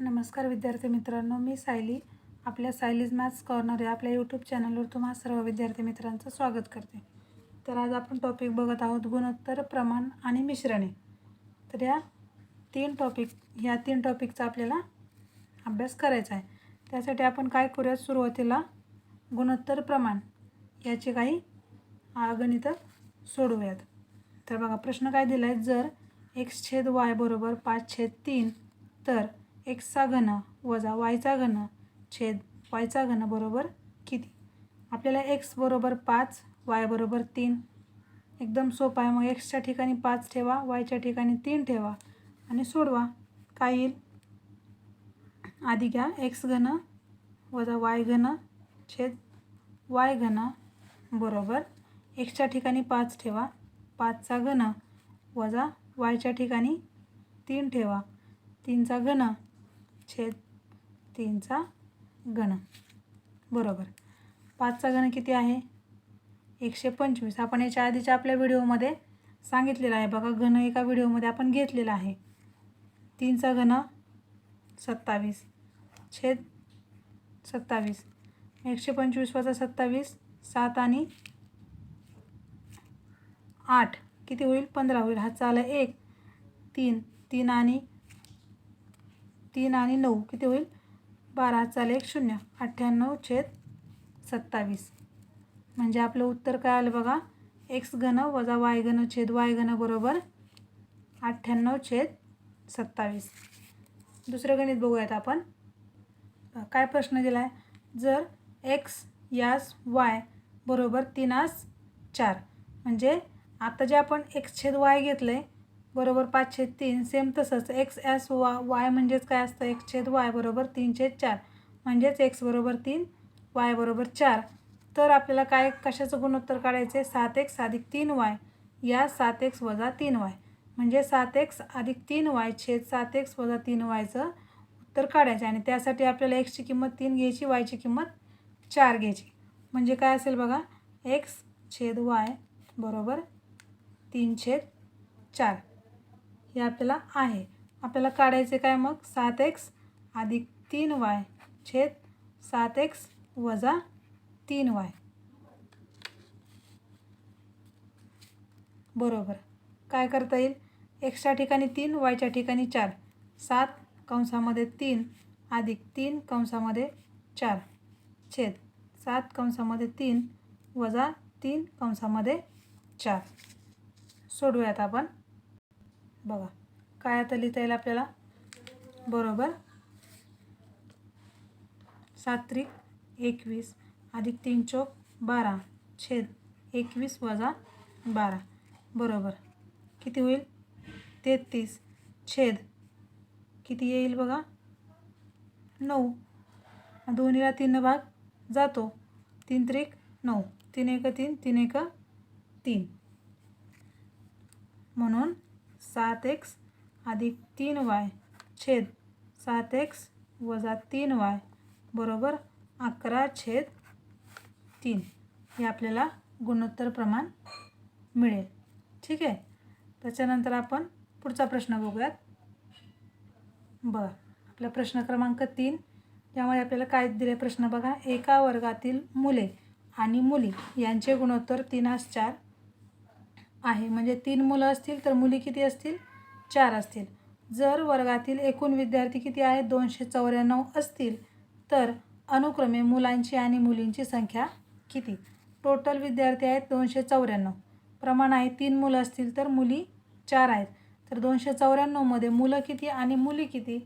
नमस्कार विद्यार्थी मित्रांनो मी सायली. आपल्या सायलीज मॅथ्स कॉर्नर या आपल्या यूट्यूब चॅनलवर तुम्हा सर्व विद्यार्थी मित्रांचं स्वागत करते. तर आज आपण टॉपिक बघत आहोत गुणोत्तर प्रमाण आणि मिश्रणे. तर या तीन टॉपिक या तीन टॉपिकचा आपल्याला अभ्यास करायचा आहे. त्यासाठी आपण काय करूयात? सुरुवातीला गुणोत्तर प्रमाण याचे काही गणितं सोडवूयात. तर बघा प्रश्न काय दिला आहे जर एक्स छेद वाय बरोबर पाच छेद तीन तर एक्सचा घन वजा वायचा घन छेद वायचा घन बरोबर किती? आपल्याला एक्स बरोबर पाच वाय बरोबर तीन. एकदम सोपं आहे. मग एक्सच्या ठिकाणी पाच ठेवा वायच्या ठिकाणी तीन ठेवा आणि सोडवा. काय येईल? आधी घ्या एक्स घन वजा वाय घन छेद वाय घन बरोबर. एक्सच्या ठिकाणी पाच ठेवा. पाचचा घन वजा वायच्या ठिकाणी तीन ठेवा. तीनचा घन छेद तीनचा घन. बरोबर. पाचचा घन किती आहे? एकशे पंचवीस. आपण याच्या आधीच्या आपल्या व्हिडिओमध्ये सांगितलेलं आहे. बघा घन एका व्हिडिओमध्ये आपण घेतलेला आहे. तीनचा घन सत्तावीस. छेद सत्तावीस. एकशे पंचवीस वजा सत्तावीस सात आणि आठ. किती होईल? पंधरा होईल. हा आला एक तीन. तीन आणि तीन आणि नऊ किती होईल? बारा चाल एक शून्य. अठ्ठ्याण्णव छेद सत्तावीस. म्हणजे आपलं उत्तर काय आलं बघा? एक्स घन वजा वाय घन छेद वाय घन बरोबर अठ्ठ्याण्णव छेद सत्तावीस. दुसरं गणित बघूयात आपण. काय प्रश्न दिला आहे जर एक्स यास वाय बरोबर तीनास चार. म्हणजे आता जे आपण एक्स छेद वाय घेतलं आहे बरोबर पाचशे तीन सेम तसंच एक्स एस वा वाय म्हणजेच काय असतं? एक्स छेद वाय बरोबर तीन छेद चार. म्हणजेच एक्स बरोबर तीन वाय बरोबर चार. तर आपल्याला काय कशाचं गुणोत्तर काढायचं आहे सात एक्स अधिक तीन वाय या सात एक्स वजा तीन वाय म्हणजे सात एक्स अधिक तीन वाय छेद सात एक्स वजा तीन वायचं उत्तर काढायचं आणि त्यासाठी आपल्याला एक्सची किंमत तीन घ्यायची वायची किंमत चार घ्यायची. म्हणजे काय असेल बघा? एक्स छेद वाय बरोबर तीन छेद चार. हे आपल्याला आहे. आपल्याला काढायचे काय मग? सात एक्स अधिक तीन वाय छेद सात एक्स वजा तीन वाय. बरोबर. काय करता येईल? एक्सच्या ठिकाणी तीन वायच्या ठिकाणी चार. सात कंसामध्ये तीन अधिक तीन कंसामध्ये चार. छेद सात कंसामध्ये तीन वजा तीन कंसामध्ये चार. सोडूयात आपण. बघा. काय आता लिहिता येईल आपल्याला? बरोबर. सात त्रिक एकवीस अधिक तीन चौक बारा. छेद एकवीस वजा बारा. बरोबर. किती होईल? तेहतीस. छेद किती येईल बघा? नऊ. दोन्हीला तीन भाग जातो. तीन त्रिक नऊ. तीन एक तीन तीन एक तीन. म्हणून सात एक्स अधिक तीन वाय छेद सात एक्स वजा तीन वाय बरोबर अकरा छेद तीन. हे आपल्याला गुणोत्तर प्रमाण मिळेल. ठीक आहे? त्याच्यानंतर आपण पुढचा प्रश्न बघूयात. बरं आपला प्रश्न क्रमांक तीन. त्यामुळे आपल्याला काय दिले प्रश्न बघा? एका वर्गातील मुले आणि मुली यांचे गुणोत्तर तीनास चार. आहे. म्हणजे तीन मुलं असतील तर मुली किती असतील? चार असतील. जर वर्गातील एकूण विद्यार्थी किती आहेत? दोनशे चौऱ्याण्णव असतील तर अनुक्रमे मुलांची आणि मुलींची संख्या किती? टोटल विद्यार्थी आहेत दोनशे चौऱ्याण्णव. प्रमाण आहे तीन मुलं असतील तर मुली चार आहेत. तर दोनशे चौऱ्याण्णवमध्ये मुलं किती आणि मुली किती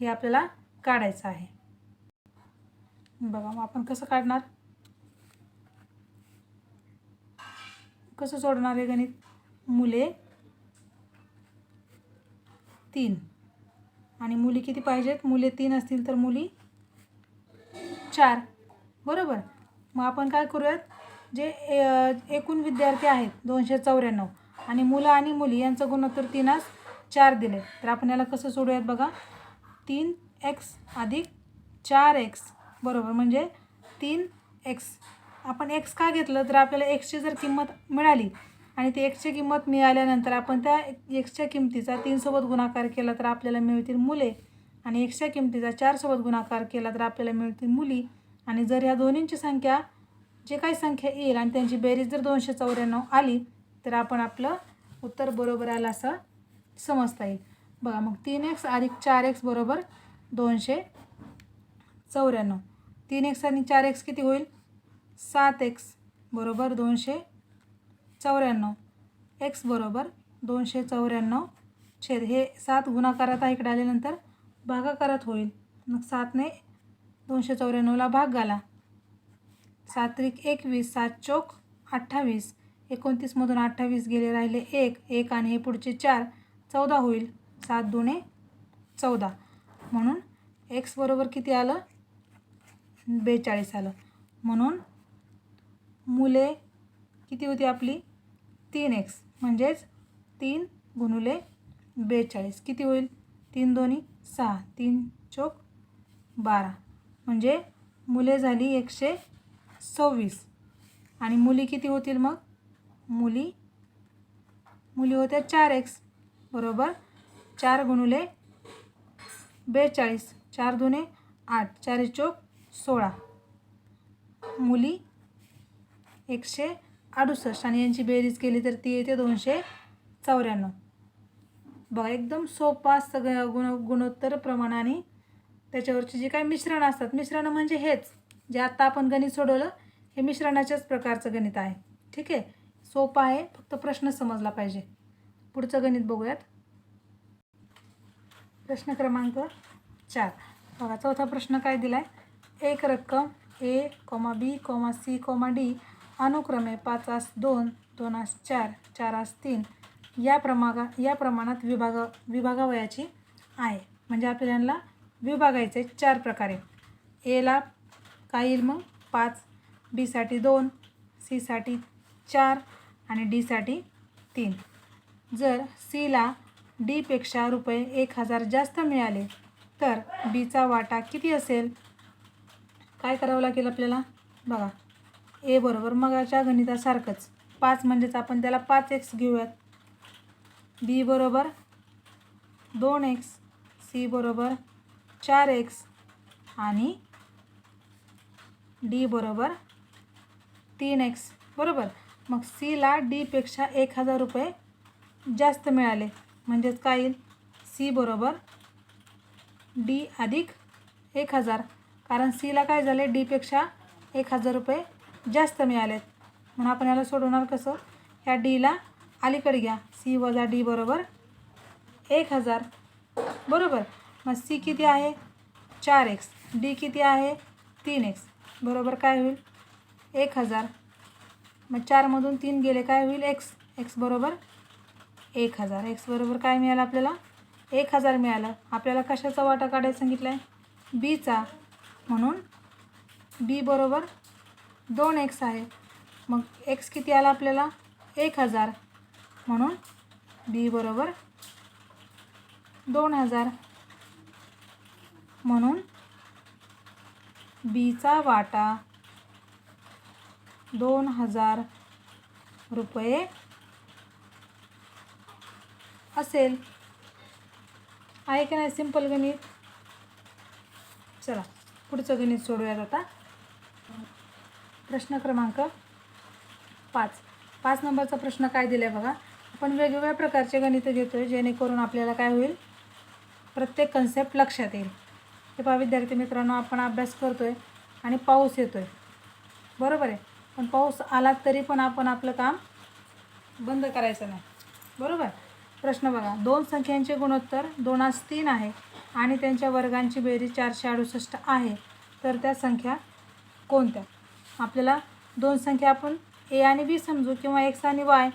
हे आपल्याला काढायचं आहे. बघा मग आपण कसं काढणार? कसं सोडणार आहे गणित? मुले तीन. आणि मुली किती पाहिजेत? मुले तीन असतील तर मुली चार. बरोबर? मग आपण काय करूयात? जे ए- एकूण विद्यार्थी आहेत दोनशे चौऱ्याण्णव. आणि मुलं आणि मुली यांचं गुणोत्तर तीनास चार दिले. तर आपण याला कसं सोडूयात बघा? तीन एक्स अधिक चार एक्स बरोबर? म्हणजे तीन एक्स आपण एक्स का घेतलं तर आपल्याला एक्सची जर किंमत मिळाली आणि ती एक्सची किंमत मिळाल्यानंतर आपण त्या एक्सच्या किमतीचा तीनसोबत गुणाकार केला तर आपल्याला मिळतील मुले आणि एक्सच्या किमतीचा चारसोबत गुणाकार केला तर आपल्याला मिळतील मुली. आणि जर ह्या दोन्हींची संख्या जे काही संख्या येईल आणि त्यांची बेरीज जर दोनशे चौऱ्याण्णव आली तर आपण आपलं उत्तर बरोबर आलं असं समजता येईल. बघा मग तीन एक्स अधिक चार एक्स बरोबर दोनशे चौऱ्याण्णव. तीन एक्स आणि चार एक्स किती होईल? सात एक्स बरोबर दोनशे चौऱ्याण्णव. एक्स बरोबर दोनशे चौऱ्याण्णव छेद हे सात गुणाकारात आहे इकडे आल्यानंतर भागाकारात होईल. मग सातने दोनशे चौऱ्याण्णवला भाग घाला. सात त्रिक एकवीस सात चोक अठ्ठावीस. एकोणतीसमधून अठ्ठावीस गेले राहिले एक. एक आणि हे पुढचे चार. चौदा होईल. सात दुणे चौदा. म्हणून एक्स बरोबर किती आलं? बेचाळीस आलं. म्हणून मुले किती होती आपली? तीन एक्स म्हणजेच तीन गुणुले बेचाळीस. किती होईल? तीन दोन्ही सहा. तीन चोक बारा. म्हणजे मुले झाली एकशे सव्वीस. आणि मुली किती होतील मग? मुली मुली होत्या चार एक्स बरोबर? चार गुणुले बेचाळीस. चार दुने आठ. चार चोक सोळा. मुली एकशे अडुसष्ट आणि यांची बेरीज केली तर ती येते दोनशे चौऱ्याण्णव. बघा एकदम सोपा असतं ग गुण गुणोत्तर प्रमाणाने त्याच्यावरचे जे काही मिश्रण असतात मिश्रण म्हणजे हेच जे आत्ता आपण गणित सोडवलं हे मिश्रणाच्याच प्रकारचं गणित आहे. ठीक आहे? सोपं आहे फक्त प्रश्न समजला पाहिजे. पुढचं गणित बघूयात. प्रश्न क्रमांक चार. बघा चौथा प्रश्न काय दिला आहे एक रक्कम A comma B comma C comma D अनुक्रमे पाच आस दोन दोन आस चार चार आस तीन या प्रमागा या प्रमाणात विभाग विभागावयाची आहे. म्हणजे आपल्याला विभागायचे चार प्रकारे. एला काय येईल मग? पाच. बीसाठी दोन सीसाठी चार आणि डीसाठी तीन. जर सीला डीपेक्षा रुपये एक हजार जास्त मिळाले तर बीचा वाटा किती असेल? काय करावं लागेल आपल्याला? बघा. ए बरोबर. मगाच्या गणितासारखंच. पाच म्हणजेच आपण त्याला पाच एक्स घेऊयात. बी बरोबर दोन एक्स सी बरोबर चार एक्स आणि डी बरोबर तीन एक्स बरोबर? मग सीला डीपेक्षा एक हजार रुपये जास्त मिळाले. म्हणजेच काय येईल? सी बरोबर डी अधिक एक हजार. कारण सीला काय झाले? डीपेक्षा एक हजार रुपये जास्त मिळालेत. म्हणून आपण याला सोडवणार कसं? ह्या डीला अलीकडे घ्या. सी वजा डी बरोबर एक हजार. बरोबर? मग सी किती आहे? चार एक्स डी किती आहे? तीन एक्स बरोबर काय होईल? एक हजार. मग चारमधून तीन गेले काय होईल? एक्स एक्स बरोबर एक हजार. एक्स बरोबर काय मिळालं आपल्याला? एक हजार मिळालं. आपल्याला कशाचा वाटा काढायला सांगितला आहे बीचा म्हणून बी बरोबर दोन एक्स आहे. मग एक्स किती आला आपल्याला? एक हजार. म्हणून बी बरोबर दोन हजार. म्हणून बीचा वाटा दोन हजार रुपये असेल. आहे की नाही? सिंपल गणित? चला पुढचं गणित सोडूयात आता. प्रश्न क्रमांक पाच. पाच नंबरचा प्रश्न काय दिला आहे बघा. आपण वेगवेगळ्या प्रकारचे गणितं घेतो आहे जेणेकरून आपल्याला काय होईल? प्रत्येक कन्सेप्ट लक्षात येईल. हे पहा विद्यार्थी मित्रांनो आपण अभ्यास करतो आहे आणि पाऊस येतो आहे बरोबर आहे? पण पाऊस आला तरी पण आपण आपलं काम बंद करायचं नाही. बरोबर? प्रश्न बघा. दोन संख्यांचे गुणोत्तर दोनास तीन आहे आणि त्यांच्या वर्गांची बेरीज चारशे अडुसष्ट आहे. तर त्या संख्या कोणत्या? आपल्याला दोन संख्या आपण ए आणि बी समजू किंवा एक्स आणि वाय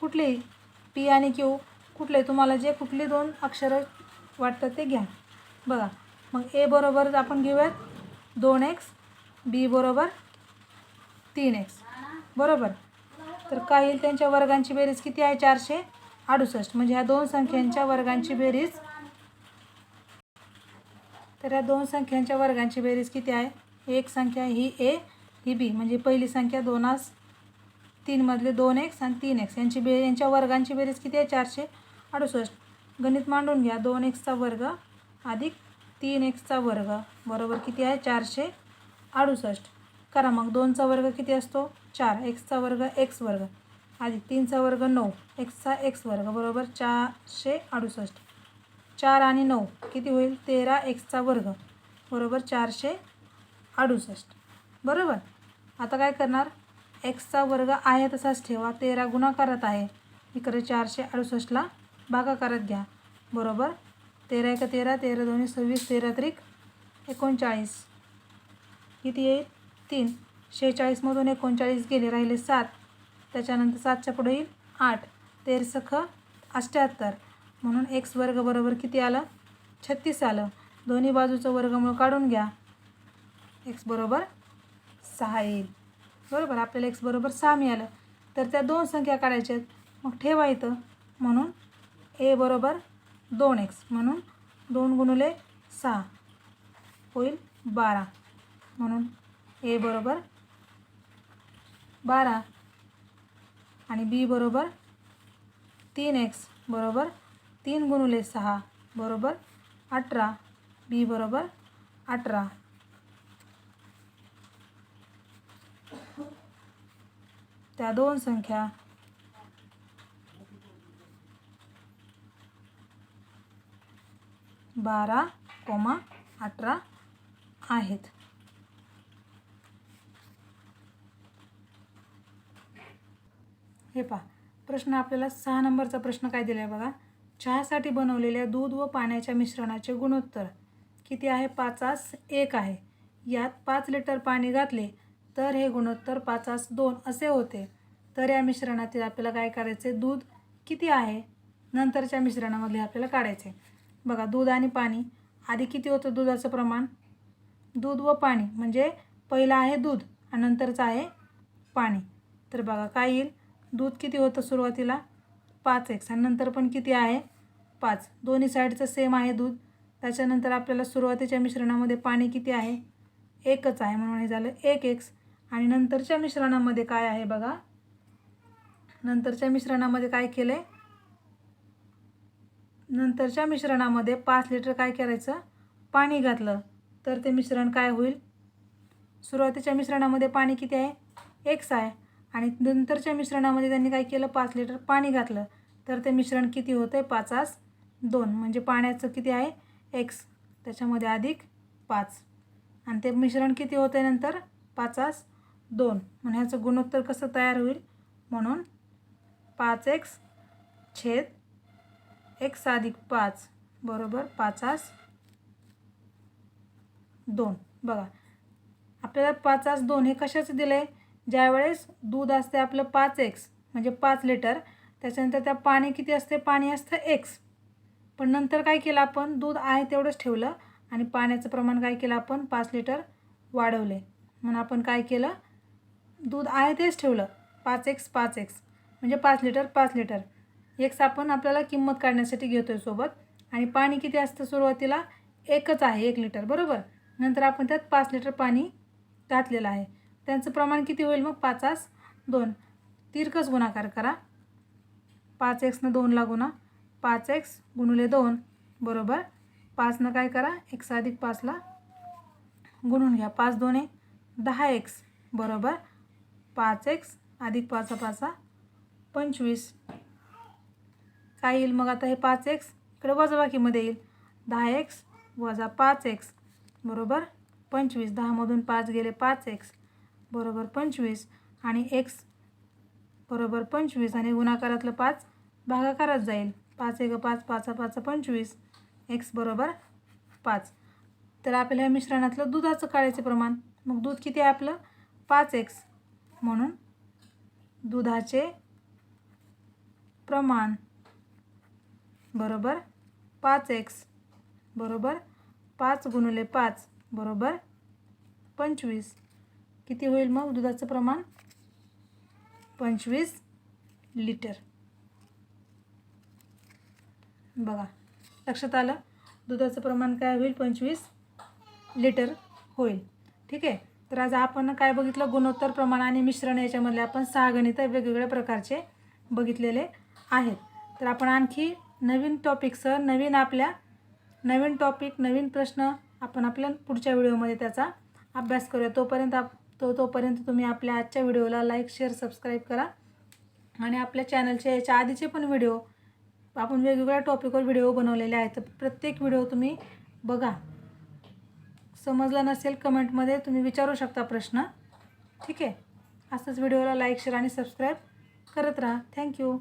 कुठली पी आणि क्यू कुठले तुम्हाला जे कुठली दोन अक्षरं वाटतात ते घ्या. बघा मग ए बरोबर आपण घेऊयात दोन एक्स बी बरोबर तीन एक्स. बरोबर? तर काय येईल त्यांच्या वर्गांची बेरीज किती आहे? चारशे अडुसष्ट. म्हणजे ह्या दोन संख्यांच्या वर्गांची बेरीज तर ह्या दोन संख्यांच्या वर्गांची बेरीज किती आहे? एक संख्या ही ए ही बी म्हणजे पहिली संख्या दोनास तीनमधले दोन एक्स आणि तीन एक्स. यांची बे यांच्या वर्गांची बेरीज किती आहे? चारशे अडुसष्ट. गणित मांडून घ्या. दोन एक्सचा वर्ग अधिक तीन एक्सचा वर्ग बरोबर किती आहे? चारशे अडुसष्ट. करा मग. दोनचा वर्ग किती असतो? चार. एक्सचा वर्ग एक्स वर्ग. अधिक तीनचा वर्ग नऊ. एक्सचा एक्स वर्ग बरोबर चारशे अडुसष्ट. चार आणि नऊ. किती होईल? तेरा एक्सचा वर्ग बरोबर चारशे अडुसष्ट. बरोबर? आता काय करणार? एक्सचा वर्ग आहे तसाच ठेवा. तेरा गुणाकारात आहे. इकडे चारशे अडुसष्टला भागाकारात घ्या. बरोबर? तेरा एक तेरा तेरा दोन्ही सव्वीस तेरा त्रिक एकोणचाळीस. किती येईल? तीन. शेहेचाळीसमधून एकोणचाळीस गेले राहिले सात. त्याच्यानंतर सातच्या पुढे येईल आठ. तेरसख अष्ट्याहत्तर म्हणून एक्स वर्ग बरोबर किती आलं? छत्तीस आलं. दोन्ही बाजूचं वर्गमूळ काढून घ्या. एक्स बरोबर सहा येईल. बरोबर? आपल्याला एक्स बरोबर सहा मिळालं. तर त्या दोन संख्या काढायच्या आहेत. मग ठेवा इथं. म्हणून ए बरोबर दोन एक्स म्हणून दोन गुणुले सहा होईल बारा. म्हणून ए बरोबर बारा आणि बी बरोबर तीन एक्स बरोबर तीन गुणुले सहा बरोबर अठरा. बी बरोबर अठरा. त्या दोन संख्या. बारा कोमा अठरा आहेत. हे पहा प्रश्न आपल्याला सहा नंबरचा प्रश्न काय दिला आहे बघा. चहासाठी बनवलेल्या दूध व पाण्याच्या मिश्रणाचे गुणोत्तर किती आहे? पाचास एक आहे. यात पाच लिटर पाणी घातले तर हे गुणोत्तर पाचास दोन असे होते. तर या मिश्रणातील आपल्याला काय करायचे? दूध किती आहे? नंतरच्या मिश्रणामधले आपल्याला काढायचे. बघा दूध आणि पाणी. आधी किती होतं दुधाचं प्रमाण? दूध व पाणी. म्हणजे पहिलं आहे दूध आणि नंतरचं आहे पाणी. तर बघा काय येईल? दूध किती होतं सुरुवातीला? पाच एक्स. आणि नंतर पण किती आहे? पाच. दोन्ही साईडचं सेम आहे दूध. त्याच्यानंतर आपल्याला सुरुवातीच्या मिश्रणामध्ये पाणी किती आहे? एकच आहे. म्हणून हे झालं एक एक्स. आणि नंतरच्या मिश्रणामध्ये काय आहे बघा? नंतरच्या मिश्रणामध्ये काय केलं आहे नंतरच्या मिश्रणामध्ये पाच लिटर काय करायचं? पाणी घातलं. तर ते मिश्रण काय होईल? सुरुवातीच्या मिश्रणामध्ये पाणी किती आहे? एक्स आहे. आणि नंतरच्या मिश्रणामध्ये त्यांनी काय केलं? पाच लिटर पाणी घातलं. तर ते मिश्रण किती होतं आहे पाचास दोन. म्हणजे पाण्याचं किती आहे? एक्स त्याच्यामध्ये अधिक पाच. आणि ते मिश्रण किती होतं आहे नंतर? पाचास. दोन. म्हणून ह्याचं गुणोत्तर कसं तयार होईल? म्हणून पाच एक्स छेद एक्स अधिक पाच बरोबर पाचास दोन. बघा आपल्याला पाचास दोन हे कशाचं दिलं आहे ज्यावेळेस दूध असते आपलं पाच एक्स म्हणजे पाच लिटर त्याच्यानंतर त्या पाणी किती असते? पाणी असतं एक्स. पण नंतर काय केलं आपण? दूध आहे तेवढंच ठेवलं आणि पाण्याचं प्रमाण काय केलं आपण? पाच लिटर वाढवले. म्हणून आपण काय केलं? दूध आहे तेच ठेवलं. पाच एक्स पाच एक्स म्हणजे पाच लिटर पाच लिटर. एक्स आपण आपल्याला किंमत काढण्यासाठी घेतो आहे सोबत. आणि पाणी किती असतं सुरुवातीला? एकच आहे एक लिटर. बरोबर? नंतर आपण त्यात पाच लिटर पाणी घातलेलं आहे. त्यांचं प्रमाण किती होईल मग? पाचास दोन. तिरकस गुणाकार करा. पाच एक्सनं दोनला गुणा पाच एक्स गुणुले दोन. बरोबर? पाचनं काय करा? एक्स अधिक पाचला गुणून घ्या. पाच दोन एक दहा एक्स बरोबर? पाच एक्स अधिक पाचा पाचा पंचवीस. काय येईल मग आता हे पाच एक्स? इकडे वजाबाकीमध्ये येईल. दहा एक्स वजा पाच एक्स. बरोबर? पंचवीस. दहामधून पाच गेले पाच एक्स. बरोबर पंचवीस. आणि एक्स बरोबर पंचवीस. आणि गुणाकारातलं पाच भागाकारात जाईल. पाच एक पाच पाचा पाचा पंचवीस. एक्स बरोबर पाच. तर आपल्याला ह्या मिश्रणातलं दुधाचं काढायचं प्रमाण. मग दूध किती आहे आपलं? पाच एक्स. म्हणून दुधाचे प्रमाण बरोबर पाच एक्स बरोबर पाच गुणले पाच बरोबर पंचवीस. किती होईल मग दुधाचं प्रमाण? पंचवीस लिटर. बघा लक्षात आलं? दुधाचं प्रमाण काय होईल? पंचवीस लिटर होईल. ठीक आहे? तर आज आपण काय बघितलं? गुणोत्तर प्रमाण आणि मिश्रण याच्यामधले आपण सहा गणित वेगवेगळ्या प्रकारचे बघितलेले आहेत. तर आपण आणखी नवीन टॉपिकसह नवीन आपल्या नवीन टॉपिक नवीन प्रश्न आपण आपल्या पुढच्या व्हिडिओमध्ये त्याचा अभ्यास करूया. तोपर्यंत आप तो तोपर्यंत तुम्ही आपल्या आजच्या व्हिडिओला लाईक शेअर सबस्क्राईब करा. आणि आपल्या चॅनलचे याच्या आधीचे पण व्हिडिओ आपण वेगवेगळ्या टॉपिकवर व्हिडिओ बनवलेले आहेत. तर प्रत्येक व्हिडिओ तुम्ही बघा. समजला नसेल कमेंटमध्ये तुम्ही विचारू शकता प्रश्न. ठीक आहे? असंच व्हिडिओला लाईक शेअर आणि सबस्क्राईब करत राहा. थँक्यू.